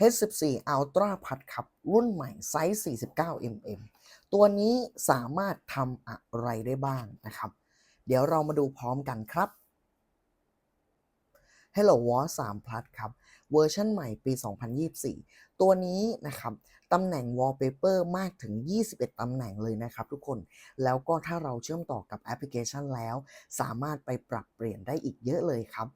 H14 Ultra Pad ครับรุ่นใหม่ไซส์ 49 mm ตัวนี้สามารถทำอะไรได้บ้างนะครับ เดี๋ยวเรามาดูพร้อมกันครับ Hello Wall 3 Plus ครับ เวอร์ชันใหม่ปี 2024 ตัวนี้นะครับตำแหน่ง Wallpaper มากถึง 21 ตำแหน่งเลยนะครับทุกคน แล้วก็ถ้าเราเชื่อมต่อกับแอปพลิเคชันแล้ว สามารถไปปรับเปลี่ยนได้อีกเยอะเลยครับ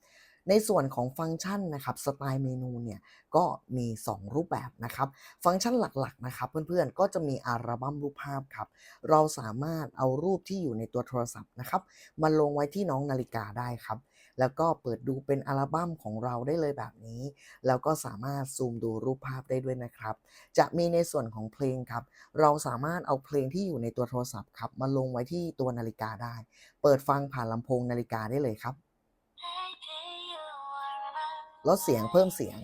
ในส่วนของฟังก์ชันนะครับสไตล์เมนูเนี่ยก็มี 2 รูปแบบนะครับ ฟังก์ชันหลักๆนะครับเพื่อนๆก็จะมีอัลบั้มรูปภาพครับ เราสามารถเอารูปที่อยู่ในตัวโทรศัพท์นะครับมาลงไว้ที่น้องนาฬิกาได้ครับ แล้วก็เปิดดูเป็นอัลบั้มของเราได้เลยแบบนี้ แล้วก็สามารถซูมดูรูปภาพได้ด้วยนะครับ จะมีในส่วนของเพลงครับ เราสามารถเอาเพลงที่อยู่ในตัวโทรศัพท์ครับมาลงไว้ที่ตัวนาฬิกาได้ เปิดฟังผ่านลำโพงนาฬิกาได้เลยครับ ลดเสียงเพิ่มเสียง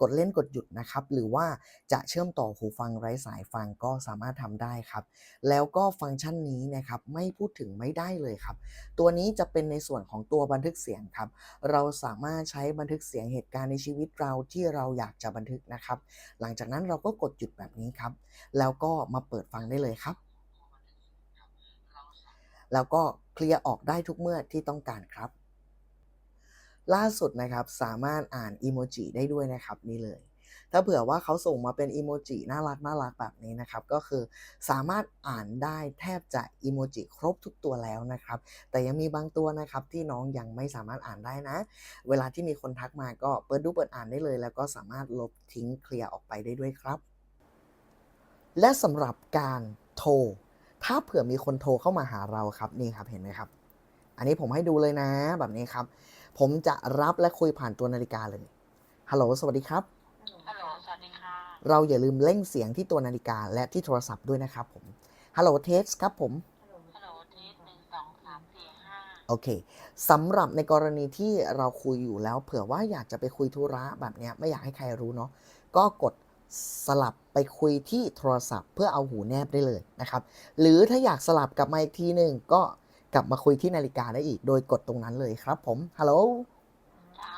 กดเล่นกดหยุดนะครับ หรือว่าจะเชื่อมต่อหูฟังไร้สายฟังก็สามารถทำได้ครับ แล้วก็ฟังก์ชันนี้นะครับไม่พูดถึงไม่ได้เลยครับ ตัวนี้จะเป็นในส่วนของตัวบันทึกเสียงครับ เราสามารถใช้บันทึกเสียงเหตุการณ์ในชีวิตเราที่เราอยากจะบันทึกนะครับ หลังจากนั้นเราก็กดหยุดแบบนี้ครับ แล้วก็มาเปิดฟังได้เลยครับ แล้วก็เคลียร์ออกได้ทุกเมื่อที่ต้องการครับ ล่าสุดนะครับสามารถอ่านอีโมจิได้ด้วยนะครับนี่เลย ถ้าเผื่อว่าเขาส่งมาเป็นอีโมจิน่ารักน่ารักแบบนี้นะครับก็คือสามารถอ่านได้แทบจะอีโมจิครบทุกตัวแล้วนะครับแต่ยังมีบางตัวนะครับที่น้องยังไม่สามารถอ่านได้นะ เวลาที่มีคนทักมาก็เปิดดูเปิดอ่านได้เลย แล้วก็สามารถลบทิ้งเคลียร์ออกไปได้ด้วยครับ และสำหรับการโทรถ้าเผื่อมีคนโทรเข้ามาหาเราครับนี่ครับเห็นไหมครับ อันนี้ผมให้ดูเลยนะแบบนี้ครับ ผมจะรับและคุยผ่านตัวนาฬิกาเลย ฮัลโหล สวัสดีครับ ฮัลโหล สวัสดีค่ะ เราอย่าลืมเร่งเสียงที่ตัวนาฬิกาและที่โทรศัพท์ด้วยนะครับผม ฮัลโหลเทสครับผม ฮัลโหลเทสหนึ่งสองสามสี่ห้าโอเคสำหรับในกรณีที่เราคุยอยู่แล้ว เผื่อว่าอยากจะไปคุยธุระแบบเนี้ยไม่อยากให้ใครรู้เนาะ ก็กดสลับไปคุยที่โทรศัพท์ เพื่อเอาหูแนบได้เลยนะครับ หรือถ้าอยากสลับกลับมาอีกทีหนึ่งก็ กลับมาคุยที่นาฬิกาได้อีก โดยกดตรงนั้นเลยครับผม ฮัลโหลจ้า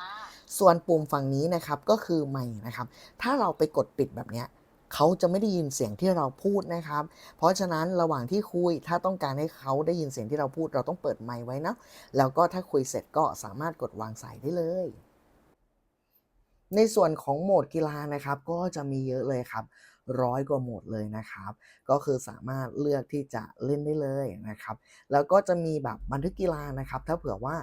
ส่วนปุ่มฝั่งนี้นะครับก็คือไมค์นะครับ ถ้าเราไปกดปิดแบบเนี้ยเขาจะไม่ได้ยินเสียงที่เราพูดนะครับ เพราะฉะนั้นระหว่างที่คุยถ้าต้องการให้เขาได้ยินเสียงที่เราพูด เราต้องเปิดไมค์ไว้นะ แล้วก็ถ้าคุยเสร็จก็สามารถกดวางสายได้เลย ในส่วนของโหมดกีฬานะครับ ก็จะมีเยอะเลยครับ ร้อยกว่าโหมดเลยนะครับ ก็คือสามารถเลือกที่จะเล่นได้เลยนะครับ แล้วก็จะมีแบบบันทึกกีฬานะครับ ถ้าเผื่อว่า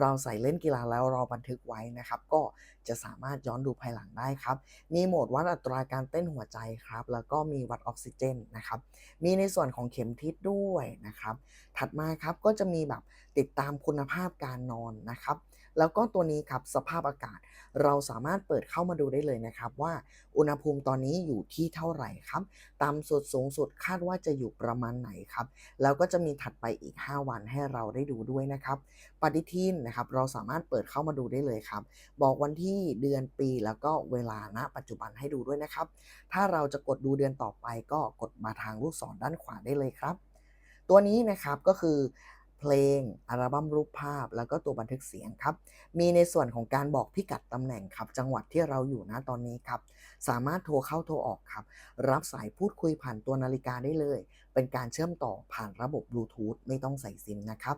เราใส่เล่นกีฬาแล้วเราบันทึกไว้นะครับ ก็จะสามารถย้อนดูภายหลังได้ครับ มีโหมดวัดอัตราการเต้นหัวใจครับ แล้วก็มีวัดออกซิเจนนะครับ มีในส่วนของเข็มทิศด้วยนะครับ ถัดมาครับก็จะมีแบบติดตามคุณภาพการนอนนะครับ แล้วก็ตัวนี้ครับสภาพอากาศ เราสามารถเปิดเข้ามาดูได้เลยนะครับ ว่าอุณหภูมิตอนนี้อยู่ที่เท่าไหร่ครับต่ำสุดสูงสุดคาดว่าจะอยู่ประมาณไหนครับแล้วก็จะมีถัดไปอีก 5 วันให้เราได้ดูด้วยนะครับปฏิทินนะครับเราสามารถเปิดเข้ามาดูได้เลยครับ บอกวันที่เดือนปีแล้วก็เวลาณปัจจุบันให้ดูด้วยนะครับ ถ้าเราจะกดดูเดือนต่อไปก็กดมาทางลูกศรด้านขวาได้เลยครับ ตัวนี้นะครับก็คือ เพลง อัลบั้มรูปภาพ แล้วก็ตัวบันทึกเสียงครับ มีในส่วนของการบอกพิกัดตำแหน่งครับ จังหวัดที่เราอยู่นะตอนนี้ครับ สามารถโทรเข้าโทรออกครับ รับสายพูดคุยผ่านตัวนาฬิกาได้เลย เป็นการเชื่อมต่อผ่านระบบบลูทูธไม่ต้องใส่ซิมนะครับ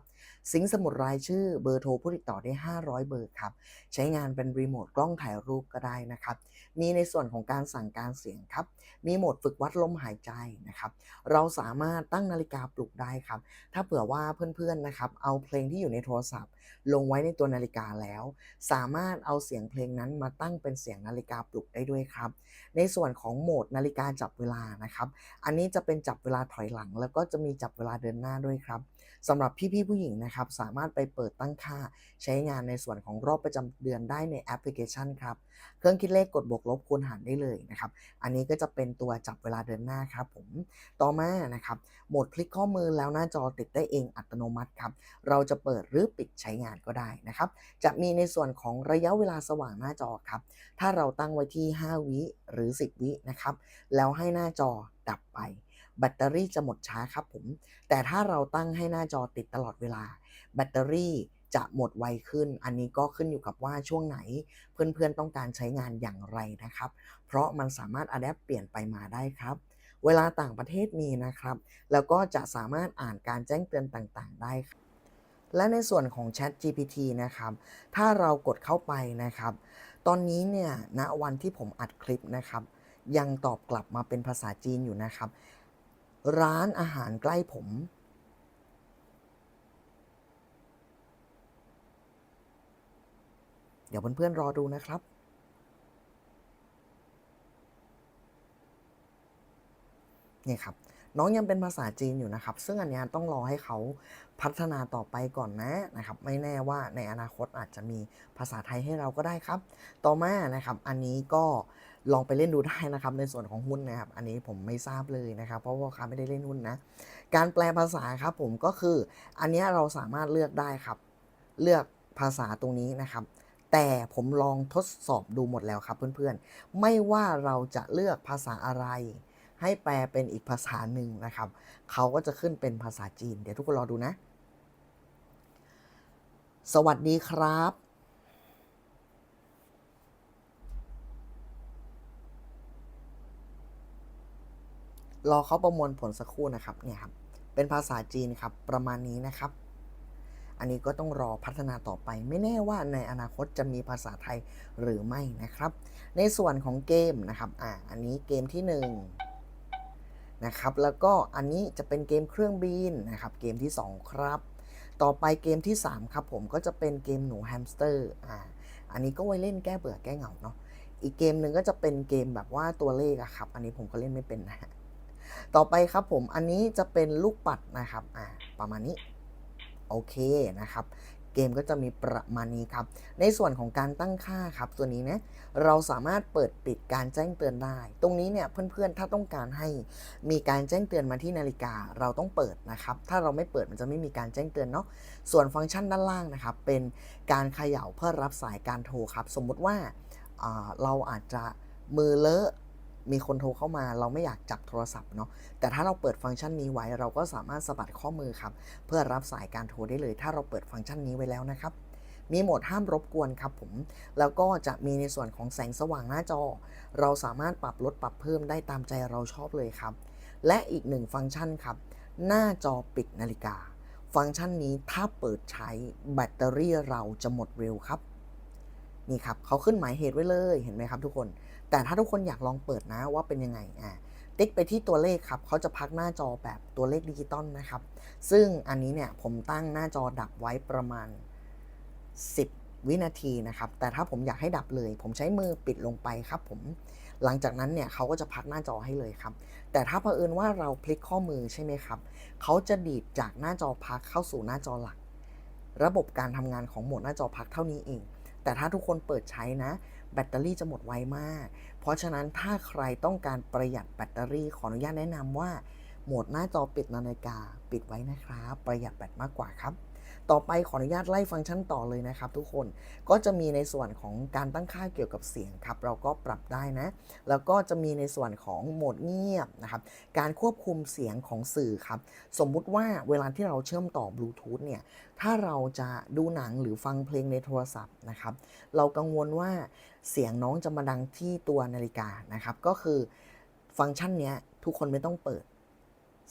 สิงสมุดรายชื่อเบอร์โทรผู้ติดต่อได้ 500 เบอร์ครับ ใช้งานเป็นรีโมทกล้องถ่ายรูปก็ได้นะครับ มีในส่วนของการสั่งการเสียงครับ มีโหมดฝึกวัดลมหายใจนะครับ เราสามารถตั้งนาฬิกาปลุกได้ครับ ถ้าเผื่อว่าเพื่อนๆนะครับเอาเพลงที่อยู่ในโทรศัพท์ ลงไว้ในตัวนาฬิกาแล้ว สามารถเอาเสียงเพลงนั้นมาตั้งเป็นเสียงนาฬิกาปลุกได้ด้วยครับ ในส่วนของโหมดนาฬิกาจับเวลานะครับ อันนี้จะเป็นจับเวลาถอยหลัง แล้วก็จะมีจับเวลาเดินหน้าด้วยครับสำหรับพี่ๆผู้หญิงนะครับสามารถไปเปิดตั้งค่า ใช้งานในส่วนของรอบประจำเดือนได้ในแอปพลิเคชันครับเครื่องคิดเลขกดบวกลบคูณหารได้เลยนะครับอันนี้ก็จะเป็นตัวจับเวลาเดินหน้าครับผมต่อมานะครับโหมดพลิกข้อมือแล้วหน้าจอติดได้เองอัตโนมัติครับเราจะเปิดหรือปิดใช้งานก็ได้นะครับจะมีในส่วนของระยะเวลาสว่างหน้าจอครับถ้าเราตั้งไว้ที่ 5 วิหรือ 10 วินะครับแล้วให้หน้าจอดับไป แบตเตอรี่จะหมดช้าครับผม แต่ถ้าเราตั้งให้หน้าจอติดตลอดเวลา แบตเตอรี่จะหมดไวขึ้น อันนี้ก็ขึ้นอยู่กับว่าช่วงไหนเพื่อนๆต้องการใช้งานอย่างไรนะครับ เพราะมันสามารถอัดแอปเปลี่ยนไปมาได้ครับ เวลาต่างประเทศมีนะครับ แล้วก็จะสามารถอ่านการแจ้งเตือนต่างๆ ได้ครับและในส่วนของ Chat GPT นะครับ ถ้าเรากดเข้าไปนะครับ ตอนนี้เนี่ย ณ วันที่ผมอัดคลิปนะครับ ยังตอบกลับมาเป็นภาษาจีนอยู่นะครับ ร้านอาหารใกล้ผม เดี๋ยวเพื่อนๆรอดูนะครับนี่ครับน้องยังเป็นภาษาจีนอยู่นะครับ ซึ่งอันนี้ต้องรอให้เขาพัฒนาต่อไปก่อนนะนะครับ ไม่แน่ว่าในอนาคตอาจจะมีภาษาไทยให้เราก็ได้ครับ ต่อมานะครับ อันนี้ก็ ลองไปเล่นดูได้นะครับในส่วนของหุ้นนะครับ อันนี้ผมไม่ทราบเลยนะครับ เพราะว่าค้าไม่ได้เล่นหุ้นนะ การแปลภาษาครับผมก็คือ อันนี้เราสามารถเลือกได้ครับ เลือกภาษาตรงนี้นะครับ แต่ผมลองทดสอบดูหมดแล้วครับเพื่อนๆ ไม่ว่าเราจะเลือกภาษาอะไร ให้แปลเป็นอีกภาษาหนึ่งนะครับ เขาก็จะขึ้นเป็นภาษาจีน เดี๋ยวทุกคนรอดูนะ สวัสดีครับ รอเขาประมวลผลสักครู่นะครับเนี่ยครับเป็นภาษาจีนครับประมาณนี้นะครับ อันนี้ก็ต้องรอพัฒนาต่อไป ไม่แน่ว่าในอนาคตจะมีภาษาไทยหรือไม่นะครับ ในส่วนของเกมนะครับอ่าอันนี้เกมที่1นะครับแล้วก็อันนี้จะเป็นเกมเครื่องบินนะครับเกมที่ 2 ครับ ต่อไปเกมที่ 3 ครับผมก็จะเป็นเกมหนูแฮมสเตอร์อ่าอันนี้ก็ไว้เล่นแก้เบื่อแก้เหงาเนาะอีกเกมหนึ่งก็จะเป็นเกมแบบว่าตัวเลขอะครับ อันนี้ผมก็เล่นไม่เป็นนะฮะ ต่อไปครับผมอันนี้จะเป็นลูกปัดนะครับอ่าประมาณนี้โอเคนะครับ เกมก็จะมีประมาณนี้ครับ ในส่วนของการตั้งค่าครับตัวนี้นี่ยเราสามารถเปิดปิดการแจ้งเตือนได้ ตรงนี้เนี่ยเพื่อนๆถ้าต้องการให้มีการแจ้งเตือนมาที่นาฬิกาเราต้องเปิดนะครับ ถ้าเราไม่เปิดมันจะไม่มีการแจ้งเตือนเนาะส่วนฟังก์ชันด้านล่างนะครับ เป็นการเขย่าเพื่อรับสายการโทรครับ สมมุติว่าเราอาจจะมือเลอะ มีคนโทรเข้ามาเราไม่อยากจับโทรศัพท์เนาะแต่ถ้าเราเปิดฟังก์ชันนี้ไว้ เราก็สามารถสะบัดข้อมือครับ เพื่อรับสายการโทรได้เลย ถ้าเราเปิดฟังก์ชันนี้ไว้แล้วนะครับมีโหมดห้ามรบกวนครับผม แล้วก็จะมีในส่วนของแสงสว่างหน้าจอ เราสามารถปรับลดปรับเพิ่มได้ตามใจเราชอบเลยครับ และอีกหนึ่งฟังก์ชันครับ หน้าจอปิดนาฬิกา ฟังก์ชันนี้ถ้าเปิดใช้แบตเตอรี่เราจะหมดเร็วครับ นี่ครับเขาขึ้นหมายเหตุไว้เลยเห็นไหมครับทุกคน แต่ถ้าทุกคนอยากลองเปิดนะว่าเป็นยังไงอ่าติ๊กไปที่ตัวเลขครับเขาจะพักหน้าจอแบบตัวเลขดิจิตอลนะครับ ซึ่งอันนี้เนี่ยผมตั้งหน้าจอดับไว้ประมาณ 10 วินาทีนะครับ แต่ถ้าผมอยากให้ดับเลย ผมใช้มือปิดลงไปครับผม หลังจากนั้นเนี่ยเขาก็จะพักหน้าจอให้เลยครับ แต่ถ้าเผอิญว่าเราพลิกข้อมือใช่ไหมครับเขาจะดีดจากหน้าจอพักเข้าสู่หน้าจอหลัก ระบบการทำงานของโหมดหน้าจอพักเท่านี้เอง แต่ถ้าทุกคนเปิดใช้นะ แบตเตอรี่จะหมดไวมาก เพราะฉะนั้นถ้าใครต้องการประหยัดแบตเตอรี่ขออนุญาตแนะนำว่าโหมดหน้าจอปิดนาฬิกา ปิดไว้นะครับ ประหยัดแบตมากกว่าครับ ต่อไปขออนุญาตไล่ฟังก์ชันต่อเลยนะครับ ทุกคนก็จะมีในส่วนของการตั้งค่าเกี่ยวกับเสียงครับ เราก็ปรับได้นะ แล้วก็จะมีในส่วนของโหมดเงียบนะครับ การควบคุมเสียงของสื่อครับ สมมุติว่าเวลาที่เราเชื่อมต่อบลูทูธเนี่ยถ้าเราจะดูหนังหรือฟังเพลงในโทรศัพท์นะครับ เรากังวลว่าเสียงน้องจะมาดังที่ตัวนาฬิกานะครับ ก็คือฟังก์ชันเนี้ยทุกคนไม่ต้องเปิด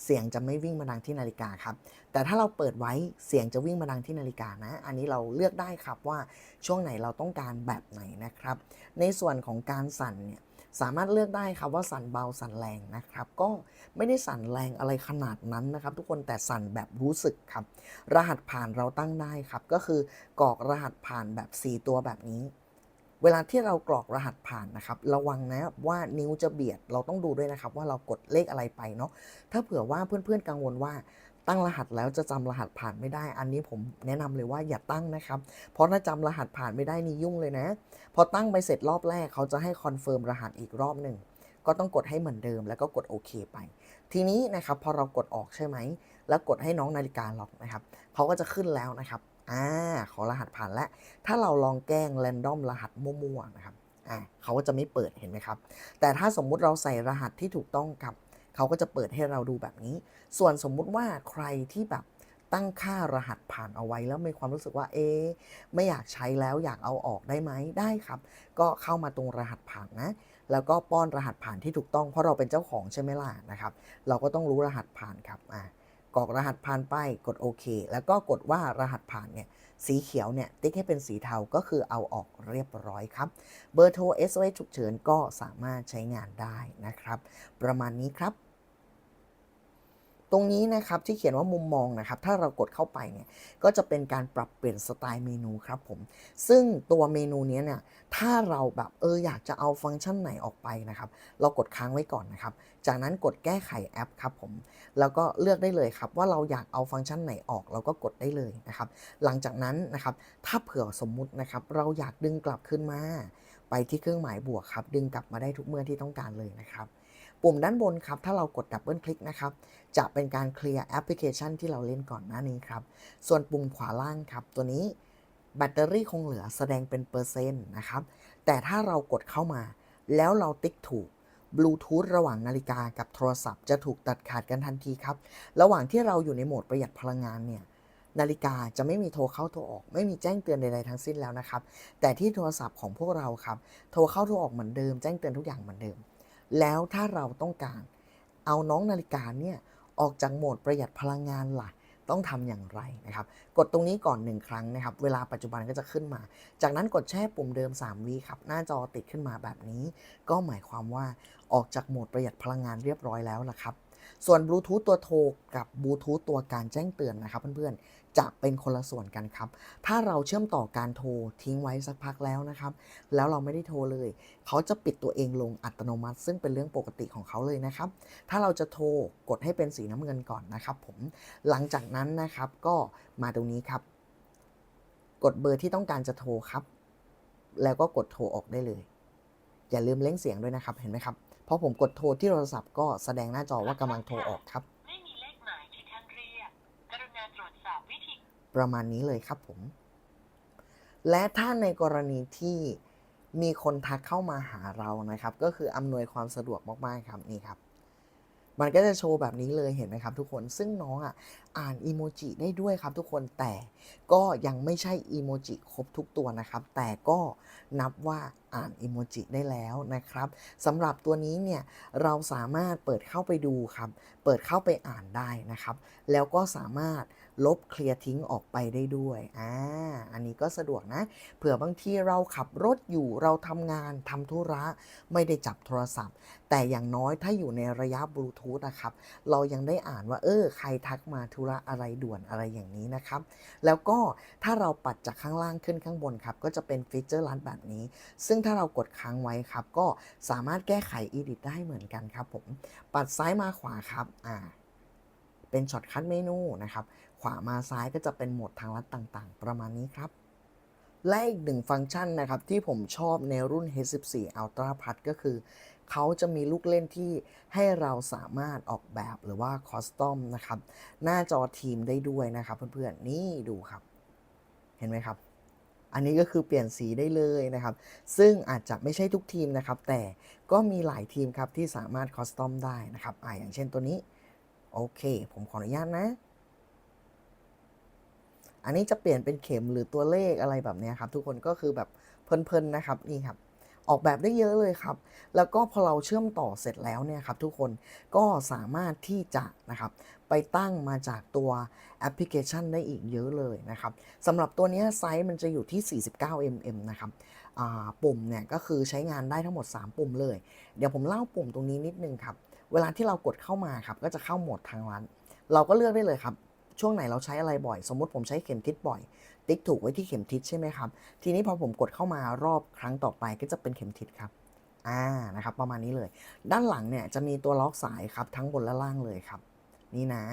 เสียงจะไม่วิ่งมาดังที่นาฬิกาครับ แต่ถ้าเราเปิดไว้เสียงจะวิ่งมาดังที่นาฬิกานะ อันนี้เราเลือกได้ครับว่าช่วงไหนเราต้องการแบบไหนนะครับ ในส่วนของการสั่นเนี่ยสามารถเลือกได้ครับว่าสั่นเบาสั่นแรงนะครับ ก็ไม่ได้สั่นแรงอะไรขนาดนั้นนะครับ ทุกคนแต่สั่นแบบรู้สึกครับ รหัสผ่านเราตั้งได้ครับ ก็คือกรอกรหัสผ่านแบบ 4 ตัวแบบนี้ เวลาที่เรากรอกรหัสผ่านนะครับ ระวังนะว่านิ้วจะเบียด เราต้องดูด้วยนะครับ ว่าเรากดเลขอะไรไปเนาะ ถ้าเผื่อว่าเพื่อนๆกังวลว่าตั้งรหัสแล้วจะจำรหัสผ่านไม่ได้ อันนี้ผมแนะนำเลยว่าอย่าตั้งนะครับ เพราะถ้าจำรหัสผ่านไม่ได้นี่ยุ่งเลยนะ พอตั้งไปเสร็จรอบแรกเขาจะให้คอนเฟิร์มรหัสอีกรอบหนึ่ง ก็ต้องกดให้เหมือนเดิม แล้วก็กดโอเคไป ทีนี้นะครับพอเรากดออกใช่ไหม แล้วกดให้น้องนาฬิกาล็อกนะครับเขาก็จะขึ้นแล้วนะครับ อ่าขอรหัสผ่านแล้ว ถ้าเราลองแกล้งแรนดอมรหัสมั่วๆนะครับอ่าเขาก็จะไม่เปิดเห็นไหมครับ แต่ถ้าสมมุติเราใส่รหัสที่ถูกต้องครับเขาก็จะเปิดให้เราดูแบบนี้ ส่วนสมมุติว่าใครที่แบบตั้งค่ารหัสผ่านเอาไว้แล้วมีความรู้สึกว่าเอ๊ะไม่อยากใช้แล้วอยากเอาออกได้ไหมได้ครับ ก็เข้ามาตรงรหัสผ่านนะ แล้วก็ป้อนรหัสผ่านที่ถูกต้องเพราะเราเป็นเจ้าของใช่ไหมล่ะนะครับ เราก็ต้องรู้รหัสผ่านครับอะก รอกรหัสผ่านไปกดโอเค แล้วก็กดว่ารหัสผ่านเนี่ยสีเขียวเนี่ยติ๊กให้เป็นสีเทาก็คือเอาออกเรียบร้อยครับ เบอร์โทร SOS ฉุกเฉินก็สามารถใช้งานได้นะครับ ประมาณนี้ครับ ตรงนี้นะครับที่เขียนว่ามุมมองนะครับ ถ้าเรากดเข้าไปเนี่ยก็จะเป็นการปรับเปลี่ยนสไตล์เมนูครับผม ซึ่งตัวเมนูนี้เนี่ยถ้าเราแบบเอออยากจะเอาฟังก์ชันไหนออกไปนะครับ เรากดค้างไว้ก่อนนะครับ จากนั้นกดแก้ไขแอปครับผม แล้วก็เลือกได้เลยครับ ว่าเราอยากเอาฟังก์ชันไหนออก เราก็กดได้เลยนะครับ หลังจากนั้นนะครับ ถ้าเผื่อสมมุตินะครับ เราอยากดึงกลับขึ้นมา ไปที่เครื่องหมายบวกครับ ดึงกลับมาได้ทุกเมื่อที่ต้องการเลยนะครับ ปุ่มด้านบนครับ ถ้าเรากดดับเบิลคลิกนะครับ จะเป็นการเคลียร์แอปพลิเคชันที่เราเล่นก่อนหน้านี้ครับ ส่วนปุ่มขวาล่างครับ ตัวนี้แบตเตอรี่คงเหลือแสดงเป็นเปอร์เซ็นต์นะครับ แต่ถ้าเรากดเข้ามา แล้วเราติ๊กถูกบลูทูธระหว่างนาฬิกากับโทรศัพท์จะถูกตัดขาดกันทันทีครับ ระหว่างที่เราอยู่ในโหมดประหยัดพลังงานเนี่ยนาฬิกาจะไม่มีโทรเข้าโทรออก ไม่มีแจ้งเตือนใดๆทั้งสิ้นแล้วนะครับ แต่ที่โทรศัพท์ของพวกเราครับ โทรเข้าโทรออกเหมือนเดิม แจ้งเตือนทุกอย่างเหมือนเดิม แล้วถ้าเราต้องการเอาน้องนาฬิกาเนี่ยออกจากโหมดประหยัดพลังงานล่ะต้องทำอย่างไรนะครับ กดตรงนี้ก่อน 1 ครั้งนะครับ เวลาปัจจุบันก็จะขึ้นมา จากนั้นกดแช่ปุ่มเดิม3วิครับ หน้าจอติดขึ้นมาแบบนี้ ก็หมายความว่าออกจากโหมดประหยัดพลังงานเรียบร้อยแล้วล่ะครับ ส่วนบลูทูธตัวโทรกับบลูทูธตัวการแจ้งเตือนนะครับเพื่อนๆ จะเป็นคนละส่วนกันครับ ถ้าเราเชื่อมต่อการโทรทิ้งไว้สักพักแล้วนะครับ แล้วเราไม่ได้โทรเลย เขาจะปิดตัวเองลงอัตโนมัติ ซึ่งเป็นเรื่องปกติของเขาเลยนะครับ ถ้าเราจะโทรกดให้เป็นสีน้ำเงินก่อนนะครับ ผมหลังจากนั้นนะครับก็มาตรงนี้ครับ กดเบอร์ที่ต้องการจะโทรครับ แล้วก็กดโทรออกได้เลย อย่าลืมเล่งเสียงด้วยนะครับเห็นไหมครับพอผมกดโทรที่โทรศัพท์ก็แสดงหน้าจอว่ากำลังโทรออกครับ ประมาณนี้เลยครับผม และถ้าในกรณีที่มีคนทักเข้ามาหาเรานะครับ ก็คืออำนวยความสะดวกมากๆครับนี่ครับมันก็จะโชว์แบบนี้เลยเห็นไหมครับทุกคน ซึ่งน้องอะอ่านอีโมจิได้ด้วยครับทุกคน แต่ก็ยังไม่ใช่อีโมจิครบทุกตัวนะครับ แต่ก็นับว่าอ่านอีโมจิได้แล้วนะครับสำหรับตัวนี้เนี่ยเราสามารถเปิดเข้าไปดูครับ เปิดเข้าไปอ่านได้นะครับ แล้วก็สามารถ ลบเคลียร์ทิ้งออกไปได้ด้วยอ่าอันนี้ก็สะดวกนะ เผื่อบางทีเราขับรถอยู่เราทำงานทำธุระไม่ได้จับโทรศัพท์ แต่อย่างน้อยถ้าอยู่ในระยะบลูทูธนะครับ เรายังได้อ่านว่า เออ ใครทักมาธุระอะไรด่วนอะไรอย่างนี้นะครับ แล้วก็ถ้าเราปัดจากข้างล่างขึ้นข้างบนครับ ก็จะเป็นฟีเจอร์ลัดแบบนี้ ซึ่งถ้าเรากดค้างไว้ครับ ก็สามารถแก้ไข edit ได้เหมือนกันครับผม ปัดซ้ายมาขวาครับ อ่า เป็นช็อตคัทเมนูนะครับ วามาซ้ายก็จะเป็นโหมดทางลัดต่างๆ ประมาณนี้ครับ และอีกหนึ่งฟังก์ชันนะครับ ที่ผมชอบในรุ่น H14 Ultra Plus ก็คือ เขาจะมีลูกเล่นที่ให้เราสามารถออกแบบหรือว่าคอสตอมนะครับ หน้าจอทีมได้ด้วยนะครับ เพื่อนๆ นี่ดูครับ เห็นไหมครับอันนี้ก็คือเปลี่ยนสีได้เลยนะครับ ซึ่งอาจจะไม่ใช่ทุกทีมนะครับ แต่ก็มีหลายทีมครับที่สามารถคอสตอมได้นะครับอ่าอย่างเช่นตัวนี้ โอเค ผมขออนุญาตนะ อันนี้จะเปลี่ยนเป็นเข็มหรือตัวเลขอะไรแบบนี้ครับ ทุกคนก็คือแบบเพลินๆนะครับนี่ครับออกแบบได้เยอะเลยครับ แล้วก็พอเราเชื่อมต่อเสร็จแล้วเนี่ยครับทุกคนก็สามารถที่จะนะครับไปตั้งมาจากตัวแอปพลิเคชันได้อีกเยอะเลยนะครับสำหรับตัวนี้ไซส์มันจะอยู่ที่ 49 mm นะครับปุ่มเนี่ยก็คือใช้งานได้ทั้งหมด 3 ปุ่มเลย เดี๋ยวผมเล่าปุ่มตรงนี้นิดนึงครับ เวลาที่เรากดเข้ามาครับก็จะเข้าโหมดทางร้าน เราก็เลือกได้เลยครับ ช่วงไหนเราใช้อะไรบ่อย สมมติผมใช้เข็มทิศบ่อย ติ๊กถูกไว้ที่เข็มทิศใช่ไหมครับ ทีนี้พอผมกดเข้ามารอบครั้งต่อไปก็จะเป็นเข็มทิศครับอ่านะครับประมาณนี้เลย ด้านหลังเนี่ยจะมีตัวล็อกสายครับทั้งบนและล่างเลยครับ นี่นะ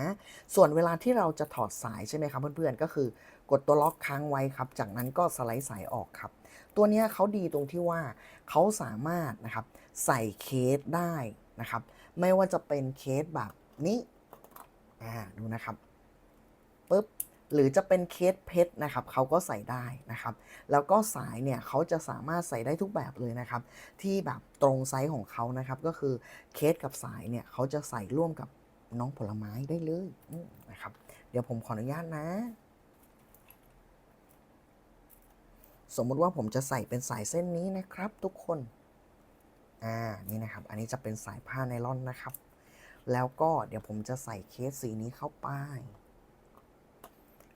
ส่วนเวลาที่เราจะถอดสายใช่ไหมครับเพื่อนๆก็คือกดตัวล็อกค้างไว้ครับ จากนั้นก็สไลด์สายออกครับ ตัวนี้เขาดีตรงที่ว่าเขาสามารถนะครับใส่เคสได้นะครับ ไม่ว่าจะเป็นเคสแบบนี้ อ่า ดูนะครับ ปุ๊บหรือจะเป็นเคสเพชรนะครับเขาก็ใส่ได้นะครับ แล้วก็สายเนี่ยเขาจะสามารถใส่ได้ทุกแบบเลยนะครับ ที่แบบตรงไซส์ของเขานะครับ ก็คือเคสกับสายเนี่ยเขาจะใส่ร่วมกับน้องผลไม้ได้เลยนะครับ เดี๋ยวผมขออนุญาตนะ สมมติว่าผมจะใส่เป็นสายเส้นนี้นะครับ ทุกคนอ่านี่นะครับ อันนี้จะเป็นสายผ้าไนลอนนะครับ แล้วก็เดี๋ยวผมจะใส่เคสสีนี้เข้าไป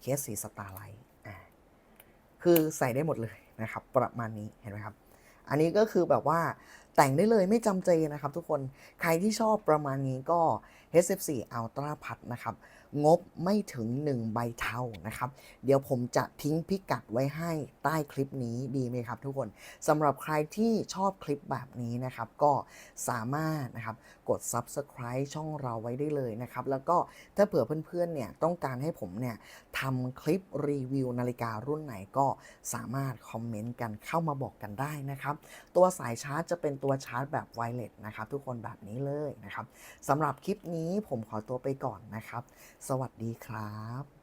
เคสสีสตาร์ไลท์อ่าคือใส่ได้หมดเลยนะครับ ประมาณนี้เห็นไหมครับ อันนี้ก็คือแบบว่าแต่งได้เลยไม่จำเจนะครับทุกคนใครที่ชอบประมาณนี้ก็ HF4 Ultra พัดนะครับ งบไม่ถึง 1 ใบเท่านะครับ เดี๋ยวผมจะทิ้งพิกัดไว้ให้ใต้คลิปนี้ดีไหมครับทุกคนสำหรับใครที่ชอบคลิปแบบนี้นะครับ ก็สามารถนะครับกด Subscribe ช่องเราไว้ได้เลยนะครับ แล้วก็ถ้าเผื่อเพื่อนๆเนี่ยต้องการให้ผมเนี่ยทำคลิปรีวิวนาฬิการุ่นไหนก็สามารถคอมเมนต์กันเข้ามาบอกกันได้นะครับ ตัวสายชาร์จจะเป็นตัวชาร์จแบบไวเลสนะครับ ทุกคนแบบนี้เลยนะครับสำหรับคลิปนี้ผมขอตัวไปก่อนนะครับสวัสดีครับ